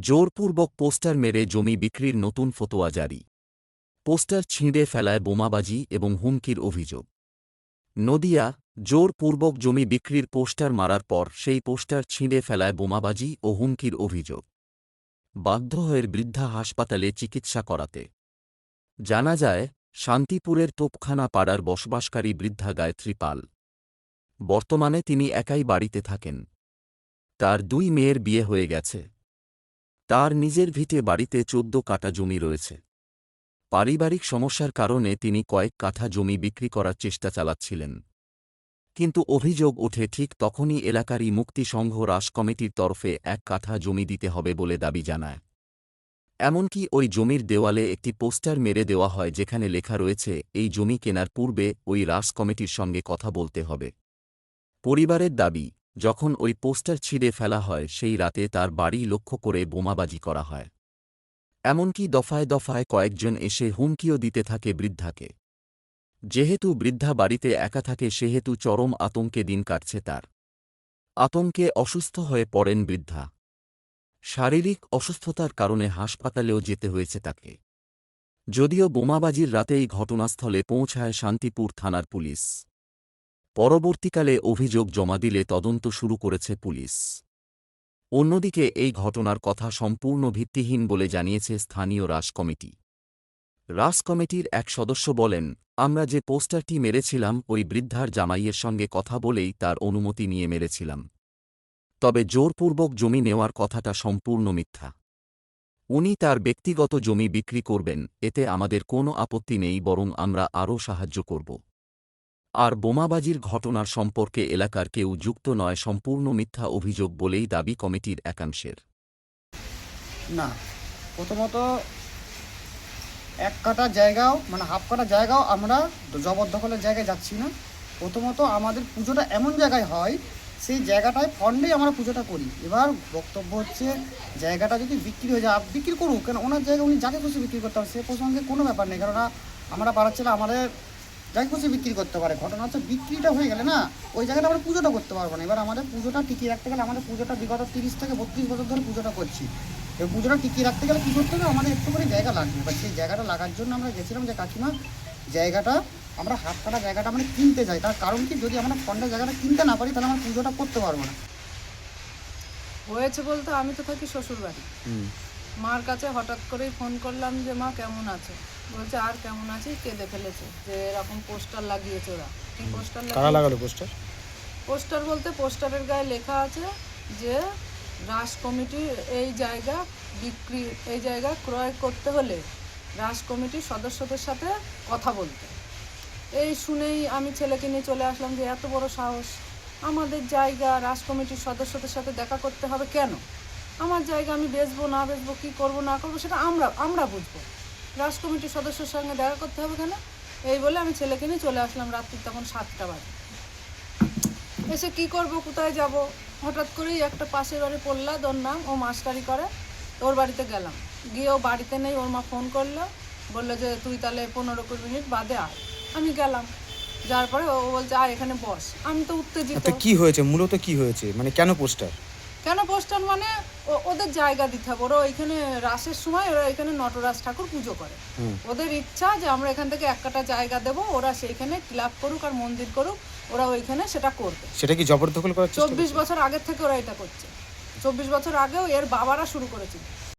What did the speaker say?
জোরপূর্বক পোস্টার মেরে জমি বিক্রির নতুন ফতোয়া জারি। পোস্টার ছিঁড়ে ফেলায় বোমাবাজি এবং হুমকির অভিযোগ। নদিয়া, জোরপূর্বক জমি বিক্রির পোস্টার মারার পর সেই পোস্টার ছিঁড়ে ফেলায় বোমাবাজি ও হুমকির অভিযোগ। বাধ্য হয়ে বৃদ্ধা হাসপাতালে চিকিৎসা করাতে। জানা যায়, শান্তিপুরের তোপখানা পাড়ার বসবাসকারী বৃদ্ধা গায়ত্রী পাল। বর্তমানে তিনি একাই বাড়িতে থাকেন। তার দুই মেয়ের বিয়ে হয়ে গেছে। তার নিজের ভিটে বাড়িতে চোদ্দ কাটা জমি রয়েছে। পারিবারিক সমস্যার কারণে তিনি কয়েক কাঠা জমি বিক্রি করার চেষ্টা চালাচ্ছিলেন। কিন্তু অভিযোগ ওঠে ঠিক তখনই এলাকারই মুক্তি সংঘ রাস কমিটির তরফে এক কাঠা জমি দিতে হবে বলে দাবি জানায়। এমনকি ওই জমির দেওয়ালে একটি পোস্টার মেরে দেওয়া হয় যেখানে লেখা রয়েছে, এই জমি কেনার পূর্বে ওই রাস কমিটির সঙ্গে কথা বলতে হবে। পরিবারের দাবি যখন ওই পোস্টার ছিঁড়ে ফেলা হয়, সেই রাতে তার বাড়ি লক্ষ্য করে বোমাবাজি করা হয়। এমনকি দফায় দফায় কয়েকজন এসে হুমকিও দিতে থাকে বৃদ্ধাকে। যেহেতু বৃদ্ধা বাড়িতে একা থাকে, সেহেতু চরম আতঙ্কে দিন কাটছে তার। আতঙ্কে অসুস্থ হয়ে পড়েন বৃদ্ধা। শারীরিক অসুস্থতার কারণে হাসপাতালেও যেতে হয়েছে তাকে। যদিও বোমাবাজির রাতেই ঘটনাস্থলে পৌঁছায় শান্তিপুর থানার পুলিশ। পরবর্তীকালে অভিযোগ জমা দিলে তদন্ত শুরু করেছে পুলিশ। অন্যদিকে এই ঘটনার কথা সম্পূর্ণ ভিত্তিহীন বলে জানিয়েছে স্থানীয় রাস কমিটি। রাস কমিটির এক সদস্য বলেন, আমরা যে পোস্টারটি মেরেছিলাম, ওই বৃদ্ধার জামাইয়ের সঙ্গে কথা বলেই তার অনুমতি নিয়ে মেরেছিলাম। তবে জোরপূর্বক জমি নেওয়ার কথাটা সম্পূর্ণ মিথ্যা। উনি তার ব্যক্তিগত জমি বিক্রি করবেন, এতে আমাদের কোনো আপত্তি নেই, বরং আমরা আরও সাহায্য করব। আর বোমাবাজির ঘটনার সম্পর্কে এলাকার কেউ যুক্ত নয় সম্পূর্ণ মিথ্যা অভিযোগ বলেই দাবি কমিটির একাংশের। না, প্রথমত এক কাটা জায়গাও মানে হাফ কাটা জায়গাও আমরা জবরদখলের জায়গায় যাচ্ছি না। প্রথমত আমাদের পুজোটা এমন জায়গায় হয়, সেই জায়গাটায় ফন্ডেই আমরা পুজোটা করি। এবার বক্তব্য হচ্ছে, জায়গাটা যদি বিক্রি হয়ে যায় বিক্রি করুক, কেন ওনার জায়গা উনি যাকে খুশি বিক্রি করতে পারে সে প্রসঙ্গে কোনো ব্যাপার নেই। কেননা আমরা পাড়ার ছেলে, আমাদের যাকে খুশি বিক্রি করতে পারে। ঘটনা হচ্ছে বিক্রিটা হয়ে গেলে না ওই জায়গাটা আমরা পুজোটা করতে পারব না। এবার আমাদের পুজোটা টিকিয়ে রাখতে গেলে আমাদের পুজোটা বিগত তিরিশ থেকে বত্রিশ বছর ধরে পুজোটা করছি। এই পুজোটা টিকিয়ে রাখতে গেলে কী করতে হবে? আমাদের একটু করে জায়গা লাগবে। এবার সেই জায়গাটা লাগার জন্য আমরা গেছিলাম যে কাকিমা জায়গাটা আমরা হাত কাটা জায়গাটা মানে কিনতে চাই তার কারণ কি? যদি আমরা ফন্ডের জায়গাটা কিনতে না পারি তাহলে আমরা পুজোটা করতে পারব না। হয়েছে বলতে আমি তো থাকি শ্বশুর বাড়ি মার কাছে হঠাৎ করেই ফোন করলাম যে মা কেমন আছে? বলছে আর কেমন আছি? কেঁদে ফেলেছে যে এরকম পোস্টার লাগিয়েছে ওরা। কি পোস্টার কারা লাগালো পোস্টার? পোস্টার বলতে পোস্টারের গায়ে লেখা আছে যে রাস কমিটির এই জায়গা বিক্রি এই জায়গা ক্রয় করতে হলে রাস কমিটির সদস্যদের সাথে কথা বলতে। এই শুনেই আমি ছেলেকে নিয়ে চলে আসলাম যে এত বড় সাহস। আমাদের জায়গা রাস কমিটির সদস্যদের সাথে দেখা করতে হবে কেন? আমার জায়গা আমি বেচবো, না বেচবো, কী করব, না করব, সেটা আমরা আমরা বুঝব। রাস কমিটির সদস্যের সঙ্গে দেখা করতে হবে কেন এই বলে আমি ছেলেকে নিয়ে চলে আসলাম রাত্রি তখন সাতটা বাজে। এসে কি করব, কোথায় যাব? হঠাৎ করেই একটা পাশের বাড়ি পড়লা ওর নাম, ও মাস্টারি করে। ওর বাড়িতে গেলাম। গিয়ে ও বাড়িতে নেই, ওর মা ফোন করল। বলল যে, তুই তাহলে পনেরো কুড়ি মিনিট বাদে আয়। আমি গেলাম। যাওয়ার পরে ও বলছে, আয়, এখানে বস। আমি তো উত্তেজিত। আচ্ছা কি হয়েছে? মূলত কি হয়েছে? মানে কেন পোস্টার? কেন পোস্টার মানে ওদের জায়গা দিতে হবে। ওরা ওইখানে রাসের সময় ওরা এখানে নটরাজ ঠাকুর পুজো করে। ওদের ইচ্ছা যে আমরা এখান থেকে এক কাটা জায়গা দেবো ওরা সেইখানে ক্লাব করুক আর মন্দির করুক ওরা ওইখানে সেটা করবে। সেটা কি জবরদখল করার চব্বিশ বছর আগের থেকে ওরা এটা করছে। চব্বিশ বছর আগেও এর বাবারা শুরু করেছিল।